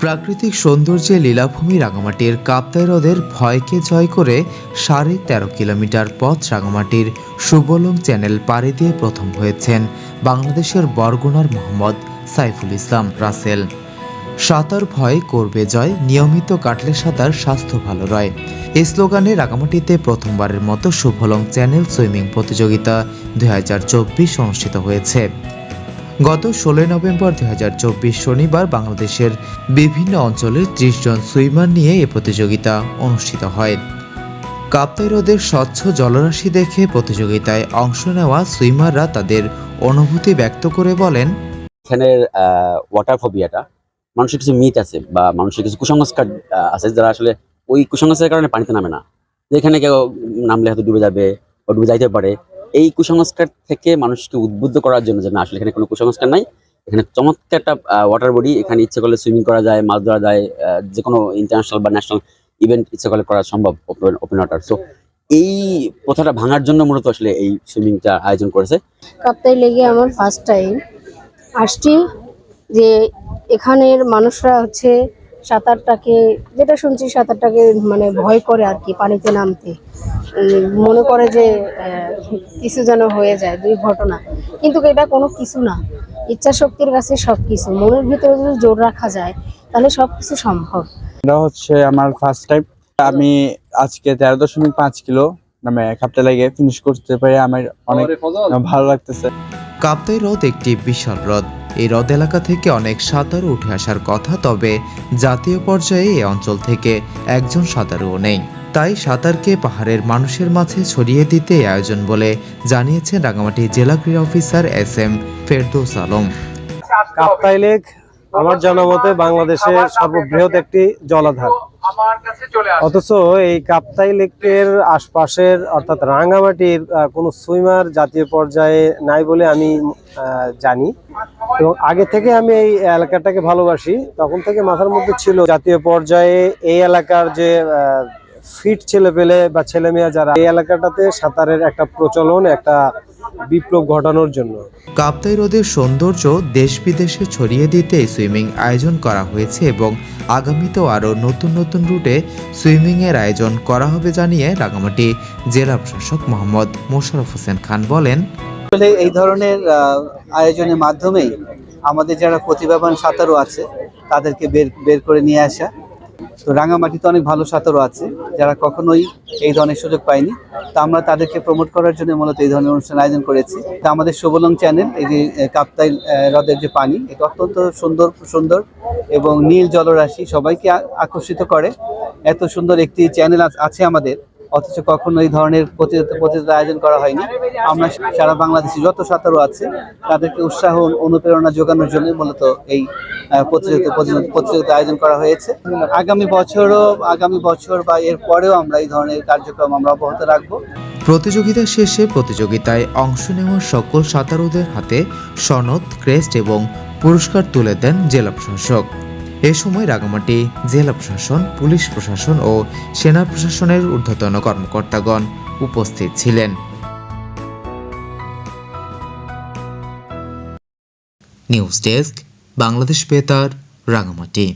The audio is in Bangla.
প্রাকৃতিক সৌন্দর্যে লীলাভূমি রাঙামাটির কাপ্তাই হ্রদের ভয়কে জয় করে সাড়ে তেরো কিলোমিটার পথ রাঙামাটির সুবলং চ্যানেল পাড়ি দিয়ে প্রথম হয়েছেন বাংলাদেশের বরগুনার মোহাম্মদ সাইফুল ইসলাম রাসেল। সাঁতার ভয় করবে জয়, নিয়মিত কাটলে সাঁতার স্বাস্থ্য ভালো রয়। এই স্লোগানে রাঙামাটিতে প্রথমবারের মতো সুভলং চ্যানেল সুইমিং প্রতিযোগিতা দুই হাজার চব্বিশ অনুষ্ঠিত হয়েছে। গত ষোলোই নভেম্বর দু হাজার চব্বিশ শনিবার বাংলাদেশের বিভিন্ন অঞ্চলের ত্রিশ জন সুইমার নিয়ে এ প্রতিযোগিতা অনুষ্ঠিত হয়। কাপ্তাই হ্রদের স্বচ্ছ জলরাশি দেখে প্রতিযোগিতায় অংশ নেওয়া সুইমাররা তাদের অনুভূতি ব্যক্ত করে বলেন, এখানের ওয়াটার ফোবিয়াটা মানুষের কিছু মিথ আছে বা মানুষের কিছু কুসংস্কার আছে যারা আসলে ওই কুসংস্কারের কারণে পানিতে নামে না। যেখানে কেউ নামলে হয়তো ডুবে যাবে বা ডুবে যাইতে পারে। এই কুসংস্কার থেকে মানুষকে উদ্বুদ্ধ করার জন্য যে না, আসলে এখানে কোনো কুসংস্কার নাই। এখানে চমৎকার একটা ওয়াটার বডি এখানে ইচ্ছে করলে সুইমিং করা যায়, মাছ ধরা যায় যে কোনো ইন্টারন্যাশনাল বা ন্যাশনাল ইভেন্ট ইচ্ছে করলে করা সম্ভব ওপেন ওপেন ওয়াটার সো এই প্রথাটা ভাঙার জন্য মূলত আসলে এই সুইমিংটা আয়োজন করেছে। কাপ্তাই লেগে আমার ফার্স্ট টাইম আসছি যে এখানের মানুষরা হচ্ছে সাঁতারটাকে যেটা শুনছি সাঁতারটাকে মানে ভয় করে আর কি পানিতে নামতে। মনে করে যে আহ, কিছু যেন হয়ে যায় দুর্ঘটনা। কিন্তু এটা কোনো কিছু না। ইচ্ছা শক্তির কাছে সব কিছু মনের ভিতরে যদি জোর রাখা যায় তাহলে সব কিছু সম্ভব। এটা হচ্ছে আমার ফার্স্ট টাইম আমি আজকে তেরো দশমিক পাঁচ কিলো মানে কাপতে লাগে ফিনিশ করতে পেরে আমার অনেক ভালো লাগতেছে। কাপ্তাই হ্রদ একটি বিশাল হ্রদ। এই হ্রদ এলাকা থেকে অনেক সাঁতারু উঠে আসার কথা, তবে জাতীয় পর্যায়ে এই অঞ্চল থেকে একজন সাঁতারুও নেই। তাই সাঁতারকে পাহাড়ের মানুষের মাঝে ছড়িয়ে দিতে আয়োজন বলে জানিয়েছেন রাঙামাটি জেলা ক্রীড়া officer S M Ferdous Alam. আমার জনমতে বাংলাদেশের সর্ববৃহৎ একটি জলাধার। অথচ এই কাপ্তাই লেকের আশপাশের, অর্থাৎ রাঙ্গামাটির কোনো সুইমার জাতীয় পর্যায়ে নাই বলে আমি জানি। এবং আগে থেকে আমি এই এলাকাটাকে ভালোবাসি, তখন থেকে মাথার মধ্যে ছিল জাতীয় পর্যায়ে এই এলাকার যে ফিট ছেলে পেলে বা ছেলেমেয়া যারা, এই এলাকাটাতে সাঁতারের একটা প্রচলন, একটা বিপ্লব ঘটানোর জন্য। কাপ্তাই হ্রদের সৌন্দর্য দেশ বিদেশে ছড়িয়ে দিতে সুইমিং আয়োজন করা হয়েছে এবং আগামীতেও আরও নতুন নতুন রুটে সুইমিং এর আয়োজন করা হবে জানিয়ে রাঙামাটি জেলা প্রশাসক মোহাম্মদ মোশারফ হোসেন খান বলেন। আসলে এই ধরনের আয়োজনের মাধ্যমেই আমাদের যারা প্রতিভাবান সাঁতারু আছে, তাদেরকে বের বের করে নিয়ে আসা। তো রাঙামাটিতে অনেক ভালো সাঁতারু আছে, যারা কখনোই এই ধরনের সুযোগ পায়নি। তো আমরা তাদেরকে প্রমোট করার জন্য মূলত এই ধরনের অনুষ্ঠান আয়োজন করেছি। তো আমাদের সুবলং চ্যানেল এই যে কাপ্তাই হ্রদের যে পানি, এটা অত্যন্ত সুন্দর সুন্দর এবং নীল জলরাশি সবাইকে আকর্ষিত করে। এত সুন্দর একটি চ্যানেল আছে আমাদের। অথচ কখনো এই ধরনের প্রতিযোগিতা আয়োজন করা হয়নি। আমরা সারা বাংলাদেশে যত সাঁতারু আছে, তাদেরকে উৎসাহ অনুপ্রেরণা যোগানোর জন্য মূলত এই প্রতিযোগিতা- প্রতিযোগিতা আয়োজন করা হয়েছে। আগামী বছরও আগামী বছর বা এর পরেও আমরা এই ধরনের কার্যক্রম আমরা অব্যাহত রাখব। প্রতিযোগিতা শেষে প্রতিযোগিতায় অংশ নেওয়া সকল সাঁতারুদের হাতে সনদ, ক্রেস্ট এবং পুরস্কার তুলে দেন জেলা প্রশাসক। এ সময় রাঙামাটি জেলা প্রশাসন, পুলিশ প্রশাসন ও সেনা প্রশাসনের ঊর্ধ্বতন কর্মকর্তাগণ উপস্থিত ছিলেন। নিউজ ডেস্ক, বাংলাদেশ বেতার, রাঙামাটি।